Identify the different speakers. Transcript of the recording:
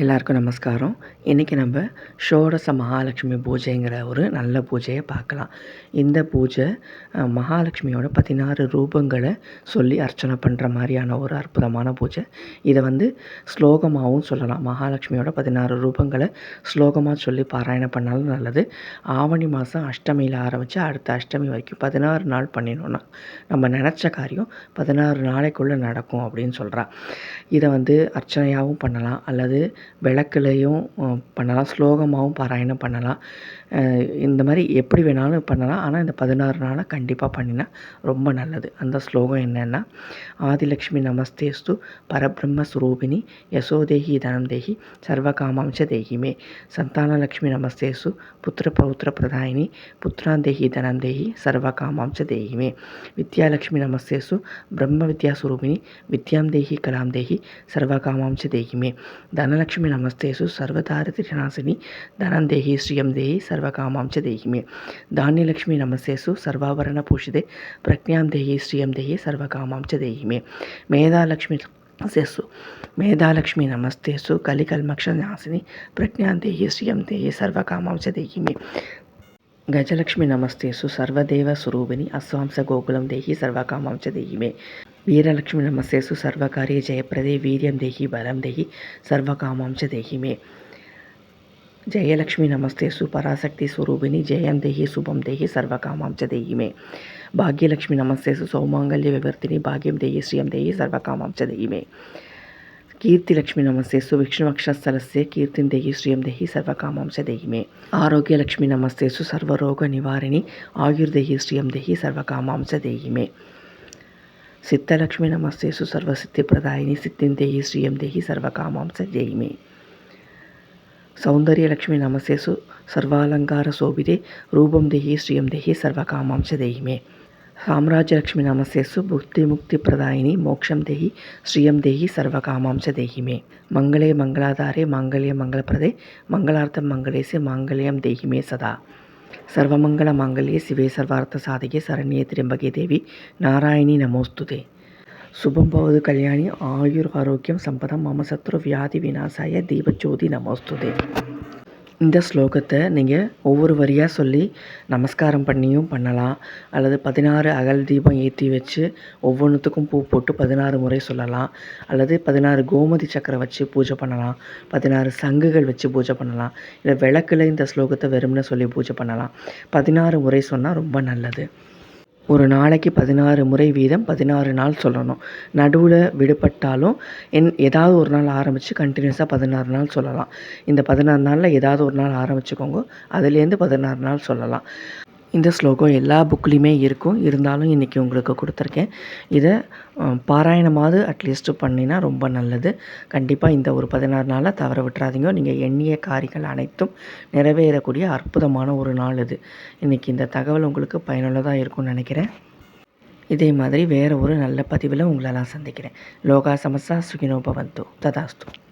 Speaker 1: எல்லாருக்கும் நமஸ்காரம். இன்றைக்கி நம்ம ஷோடச மகாலட்சுமி பூஜைங்கிற ஒரு நல்ல பூஜையை பார்க்கலாம். இந்த பூஜை மகாலட்சுமியோட பதினாறு ரூபங்களை சொல்லி அர்ச்சனை பண்ணுற மாதிரியான ஒரு அற்புதமான பூஜை. இதை வந்து ஸ்லோகமாகவும் சொல்லலாம். மகாலட்சுமியோட பதினாறு ரூபங்களை ஸ்லோகமாக சொல்லி பாராயணம் பண்ணாலும் நல்லது. ஆவணி மாதம் அஷ்டமியில் ஆரம்பித்து அடுத்த அஷ்டமி வரைக்கும் பதினாறு நாள் பண்ணினோன்னா நம்ம நினச்ச காரியம் பதினாறு நாளைக்குள்ளே நடக்கும் அப்படின்னு சொல்கிறான் இதை வந்து அர்ச்சனையாகவும் பண்ணலாம். அல்லது விளக்குலையும் அஹ், பண்ணலாம் ஸ்லோகமாகவும் பாராயணம் பண்ணலாம் அஹ், இந்த மாதிரி எப்படி வேணாலும் பண்ணலாம் ஆனால் இந்த பதினாறு நாளை கண்டிப்பாக பண்ணினா ரொம்ப நல்லது அந்த ஸ்லோகம் என்னென்னா ஆதிலக்ஷ்மி நமஸ்தேஸ்து பரபிரம்ம ஸ்வரூபிணி யசோதேகி தனம் தேகி சர்வகாமாம்ச தேகிமே சந்தானலக்ஷ்மி நமஸ்தேசு புத்திர பௌத்திர பிரதாயினி புத்திரான் தேகி தனம் தேகி சர்வகாமாம்ச தேகிமே வித்யாலக்ஷ்மி நமஸ்தேசு பிரம்ம வித்யா ஸ்வரூபிணி வித்யாம் தேகி கலாம் தேகி சர்வகாமாம்ச தேகிமே தனலக்ஷ்மி ధనలక్ష్మి నమస్తే సర్వతారతి రినాశిని ధనం దేహి శ్రియం దేహి సర్వకామాంచ దేహి మే ధాన్యలక్ష్మి నమస్తే సు సర్వాభరణ పూషితే ప్రజ్ఞాం దేహి శ్రియం దేహి సర్వకామాంచ దేహి మే మేధాలక్ష్మి నమస్తేసు మేధాలక్ష్మి నమస్తేసు కలికల్మక్ష నాశిని ప్రజ్ఞాం దేహి శ్రియం దేహి సర్వకామాంచ దేహి మే గజలక్ష్మి నమస్తేసు సర్వదేవ స్వరూపిణి అస్వాంస గోకులం దేహి సర్వకామాంచ దేహి మే वीरलक्ष्मी नमस्तेसु सर्वकार्ये जयप्रदे वीर्यं देहि बलं देहि सर्वकामां च देहि मे जयलक्ष्मी नमस्तेसु पराशक्तिस्वरूपिणि जयं देहि शुभं देहि सर्वकामां च देहि मे भाग्यलक्ष्मी नमस्तेसु सौमाङ्गल्यविवर्तिनि भाग्यं देहि श्रियं देहि सर्वकामां च देहि मे ಕೀರ್ತಿಲಕ್ಷ್ಮಿ ನಮಸ್ತೆಸು ವಿಷ್ಣುವಕ್ಷಸ್ಥಲಸ್ಯ ಕೀರ್ತಿಂ ದೇಹಿ ಶ್ರಿಯಂ ದೇಹಿ ಸರ್ವಕಾಮಾಂಶ ದೇಹಿ ಮೇ ಆರೋಗ್ಯಲಕ್ಷ್ಮಿ ನಮಸ್ತೆಸು ಸರ್ವರೋಗ ನಿವಾರಿಣಿ ಆಯುರ್ದೇಹಿ ಶ್ರಿಯಂ ದೇಹಿ ಸರ್ವಕಾಮಾಂಶ ದೇಹಿ ಮೇ சித்தலக்ஷ்மி நமஸ்தே சுசர்வ சித்தி பிரதாயினி சித்தின் தேகி ஸ்ரீயம் தேகி சர்வகாமாம் சஜெய்மே சௌந்தரியலக்ஷ்மி நமசேசு சர்வாலங்கார சோபிதே ரூபம் தேகி ஸ்ரீயம் தேகி சர்வகாமாம் சதெய்மே சாம்ராஜ்யலக்ஷ்மி நமசேசு புக்தி முக்தி பிரதாயினி மோக்ஷம் தேகி ஸ்ரீயம் தேகி சர்வகாமாம் சதெய்மே மங்களே மங்களாதாரே மாங்கல்ய மங்களப்பிரதே மங்களார்த்தம் மங்களேசே மாங்கல்யம் தேகிமே சதா. சர்வமங்கள மாங்கல்யே சிவே சர்வார்த்த சாதகே சரண்யே திரியம்பகே தேவி நாராயணி நமோஸ்துதே. சுபம் பவது கல்யாணி ஆயுர் ஆரோக்கியம் சம்பதம் மம வியாதி விநாசாய தீபஜோதி நமோஸ்துதே. இந்த ஸ்லோகத்தை நீங்கள் ஒவ்வொரு வரியாக சொல்லி நமஸ்காரம் பண்ணியும் பண்ணலாம். அல்லது பதினாறு அகல் தீபம் ஏற்றி வச்சு ஒவ்வொன்றுத்துக்கும் பூ போட்டு பதினாறு முறை சொல்லலாம். அல்லது பதினாறு கோமதி சக்கரை வச்சு பூஜை பண்ணலாம். பதினாறு சங்குகள் வச்சு பூஜை பண்ணலாம். இல்லை விளக்குல இந்த ஸ்லோகத்தை வெறும்னு சொல்லி பூஜை பண்ணலாம். பதினாறு முறை சொன்னால் ரொம்ப நல்லது. ஒரு நாளைக்கு பதினாறு முறை வீதம் பதினாறு நாள் சொல்லணும். நடுவில் விடுபட்டாலும் என் ஏதாவது ஒரு நாள் ஆரம்பித்து கண்டினியூஸாக பதினாறு நாள் சொல்லலாம். இந்த பதினாறு நாளில் ஏதாவது ஒரு நாள் ஆரம்பிச்சுக்கோங்க. அதுலேருந்து பதினாறு நாள் சொல்லலாம். இந்த ஸ்லோகம் எல்லா புக்லேயுமே இருக்கும். இருந்தாலும் இன்றைக்கி உங்களுக்கு கொடுத்துருக்கேன். இதை பாராயணமாவது அட்லீஸ்ட்டு பண்ணினா ரொம்ப நல்லது. கண்டிப்பாக இந்த ஒரு பதினாறு நாளில் தவற விட்டுறாதீங்க. நீங்கள் எண்ணிய காரியங்கள் அனைத்தும் நிறைவேறக்கூடிய அற்புதமான ஒரு நாள் இது. இன்றைக்கி இந்த தகவல் உங்களுக்கு பயனுள்ளதாக இருக்கும்னு நினைக்கிறேன். இதே மாதிரி வேறு ஒரு நல்ல பதிவில் உங்களெல்லாம் சந்திக்கிறேன். லோகா சமஸ்தா சுகினோபவந்தோ. ததாஸ்தோ ததாஸ்து.